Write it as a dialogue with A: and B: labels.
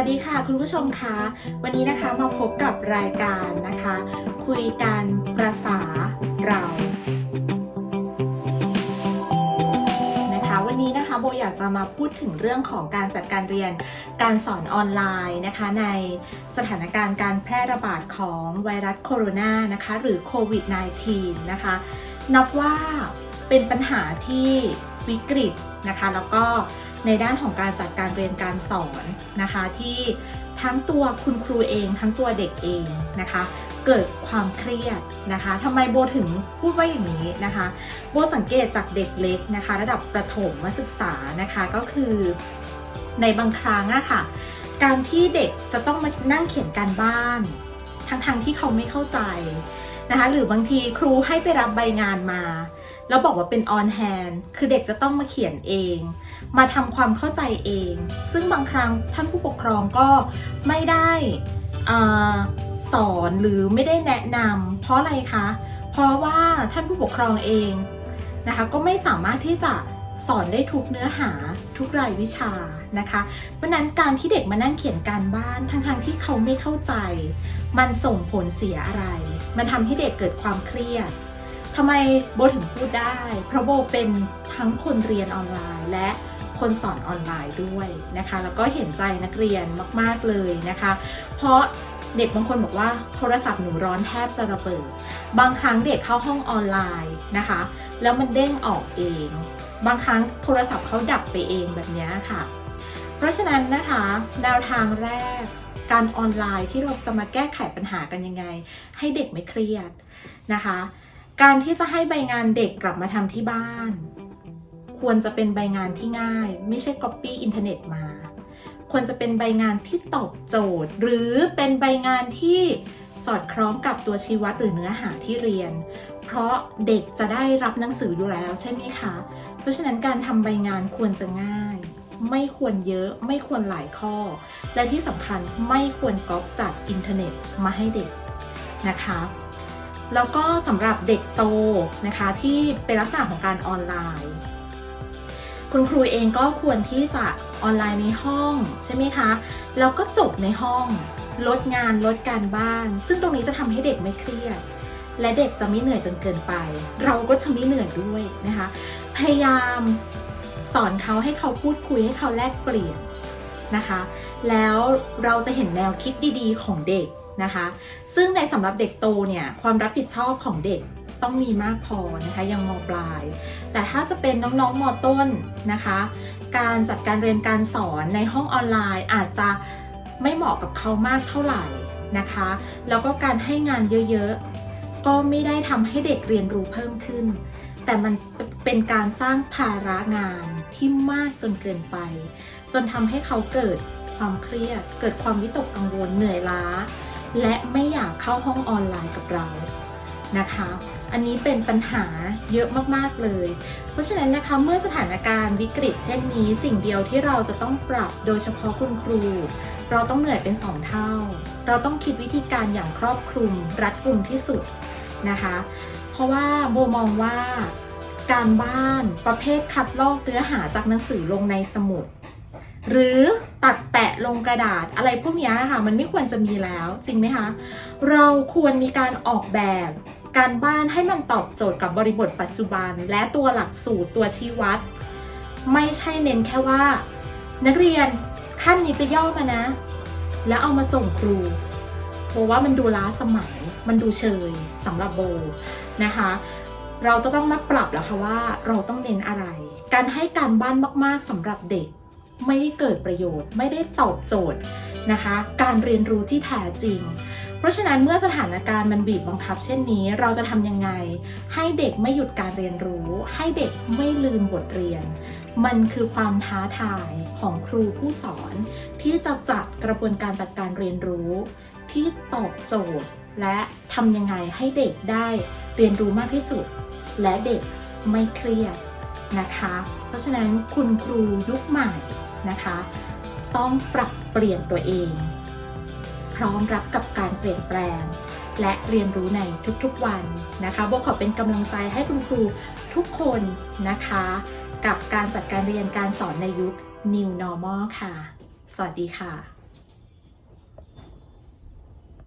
A: วัสดีค่ะคุณผู้ชมคะวันนี้นะคะมาพบกับรายการนะคะ คุยกันประษาเรานะคะ วันนี้นะคะโบอยากจะมาพูดถึงเรื่องของการจัดการเรียนการสอนออนไลน์นะคะ ในสถานการณ์การแพร่ระบาดของไวรัสโคโรนานะคะหรือโควิด -19 นะคะ นับว่าเป็นปัญหาที่วิกฤตนะคะ แล้วก็ ในด้านของการจัดการเรียนการสอนนะคะ ที่ทั้งตัวคุณครูเอง ทั้งตัวเด็กเองนะคะ เกิดความเครียดนะคะทำไมโบถึงพูดว่าอย่างนี้นะคะ โบสังเกตจากเด็กเล็กนะคะ ระดับประถมศึกษานะคะก็คือในบางครั้งอะค่ะ การที่เด็กจะต้องมานั่งเขียนการบ้าน ทั้งๆที่เขาไม่เข้าใจนะคะ หรือบางทีครูให้ไปรับใบงานมา แล้วบอกว่าเป็นออนแฮนคือเด็กจะต้องมาเขียนเอง มาทำความเข้าใจเอง ซึ่งบางครั้งท่านผู้ปกครองก็ไม่ได้อสอนหรือไม่ได้แนะนำเพราะอะไรคะ เพราะว่าท่านผู้ปกครองเองนะคะก็ไม่สามารถที่จะสอนได้ทุกเนื้อหาทุกรายวิชานะคะ เพราะนั้นการที่เด็กมานั่งเขียนการบ้านทั้งๆที่เขาไม่เข้าใจ มันส่งผลเสียอะไร มันทำให้เด็กเกิดความเครียด ทำไมโบถึงพูดได้ เพราะโบเป็นทั้งคนเรียนออนไลน์และคนสอนออนไลน์ด้วยนะคะ แล้วก็เห็นใจนักเรียนมาก ๆ เลยนะคะ เพราะเด็กบางคนบอกว่าโทรศัพท์หนูร้อนแทบจะระเบิด บางครั้งเด็กเข้าห้องออนไลน์นะคะ แล้วมันเด้งออกเอง บางครั้งโทรศัพท์เขาดับไปเองแบบนี้ค่ะ เพราะฉะนั้นนะคะแนวทางแรกการออนไลน์ที่เราจะมาแก้ไขปัญหากันยังไง ให้เด็กไม่เครียดนะคะ การที่จะให้ใบงานเด็กกลับมาทำที่บ้าน ควรจะเป็นใบงานที่ง่าย ไม่ใช่ Copy อินเทอร์เน็ตมา ควรจะเป็นใบงานที่ตอบโจทย์ หรือเป็นใบงานที่สอดคล้องกับตัวชี้วัดหรือเนื้อหาที่เรียน เพราะเด็กจะได้รับหนังสืออยู่แล้วใช่ไหมคะ เพราะฉะนั้นการทำใบงานควรจะง่าย ไม่ควรเยอะ ไม่ควรหลายข้อ และที่สำคัญไม่ควรก๊อปจากอินเทอร์เน็ตมาให้เด็กนะคะ แล้วก็สำหรับเด็กโตนะคะที่เป็นลักษณะของการออนไลน์ คุณครูเองก็ควรที่จะออนไลน์ในห้องใช่ไหมคะแล้วก็จบในห้อง ลดงานลดการบ้าน ซึ่งตรงนี้จะทำให้เด็กไม่เครียด และเด็กจะไม่เหนื่อยจนเกินไป เราก็จะไม่เหนื่อยด้วยนะคะ พยายามสอนเขาให้เขาพูดคุยให้เขาแลกเปลี่ยนนะคะ แล้วเราจะเห็นแนวคิดดีๆ ของเด็ก นะคะ ซึ่งในสำหรับเด็กโตเนี่ยความรับผิดชอบของเด็กต้องมีมากพอนะคะยังมปลาย แต่ถ้าจะเป็นน้องๆมต้นนะคะ การจัดการเรียนการสอนในห้องออนไลน์อาจจะไม่เหมาะกับเขามากเท่าไหร่นะคะ แล้วก็การให้งานเยอะๆ ก็ไม่ได้ทำให้เด็กเรียนรู้เพิ่มขึ้น แต่มันเป็นการสร้างภาระงานที่มากจนเกินไป จนทำให้เขาเกิดความเครียด เกิดความวิตกกังวลเหนื่อยล้า และไม่อยากเข้าห้องออนไลน์กับเรานะคะ อันนี้เป็นปัญหาเยอะมากๆเลย เพราะฉะนั้นนะคะเมื่อสถานการณ์วิกฤต เช่นนี้สิ่งเดียวที่เราจะต้องปรับโดยเฉพาะคุณครู เราต้องเหนื่อยเป็นสองเท่า เราต้องคิดวิธีการอย่างครอบคลุมรัดกุมที่สุดนะคะ เพราะว่าโบมองว่าการบ้านประเภทคัดลอกเนื้อหาจากหนังสือลงในสมุด หรือตัดแปะลงกระดาษอะไรพวกนี้ค่ะมันไม่ควรจะมีแล้ว จริงไหมคะ เราควรมีการออกแบบการบ้านให้มันตอบโจทย์กับบริบทปัจจุบัน และตัวหลักสูตรตัวชี้วัด ไม่ใช่เน้นแค่ว่า นักเรียนขั้นนี้ไปย่อมานะ แล้วเอามาส่งครูโบว่ามันดูล้าสมัย มันดูเชยสำหรับโบนะคะ เราจะต้องมาปรับแล้วค่ะว่าเราต้องเน้นอะไร การให้การบ้านมาก ๆสำหรับเด็ก ไม่ได้เกิดประโยชน์ ไม่ได้ตอบโจทย์นะคะ การเรียนรู้ที่แท้จริง เพราะฉะนั้นเมื่อสถานการณ์มันบีบบังคับ เช่นนี้ เราจะทำยังไง ให้เด็กไม่หยุดการเรียนรู้ ให้เด็กไม่ลืมบทเรียน มันคือความท้าทายของครูผู้สอน ที่จะจัดกระบวนการจัดการเรียนรู้ ที่ตอบโจทย์ และทำยังไงให้เด็กได้เรียนรู้มากที่สุด และเด็กไม่เครียดนะคะ เพราะฉะนั้นคุณครูยุคใหม่ นะคะ ต้องปรับเปลี่ยนตัวเอง พร้อมรับกับการเปลี่ยนแปลง และเรียนรู้ในทุกๆวันนะคะโบขอเป็นกำลังใจให้คุณครูทุกคนนะคะ กับการจัดการเรียนการสอนในยุค New Normal ค่ะ สวัสดีค่ะ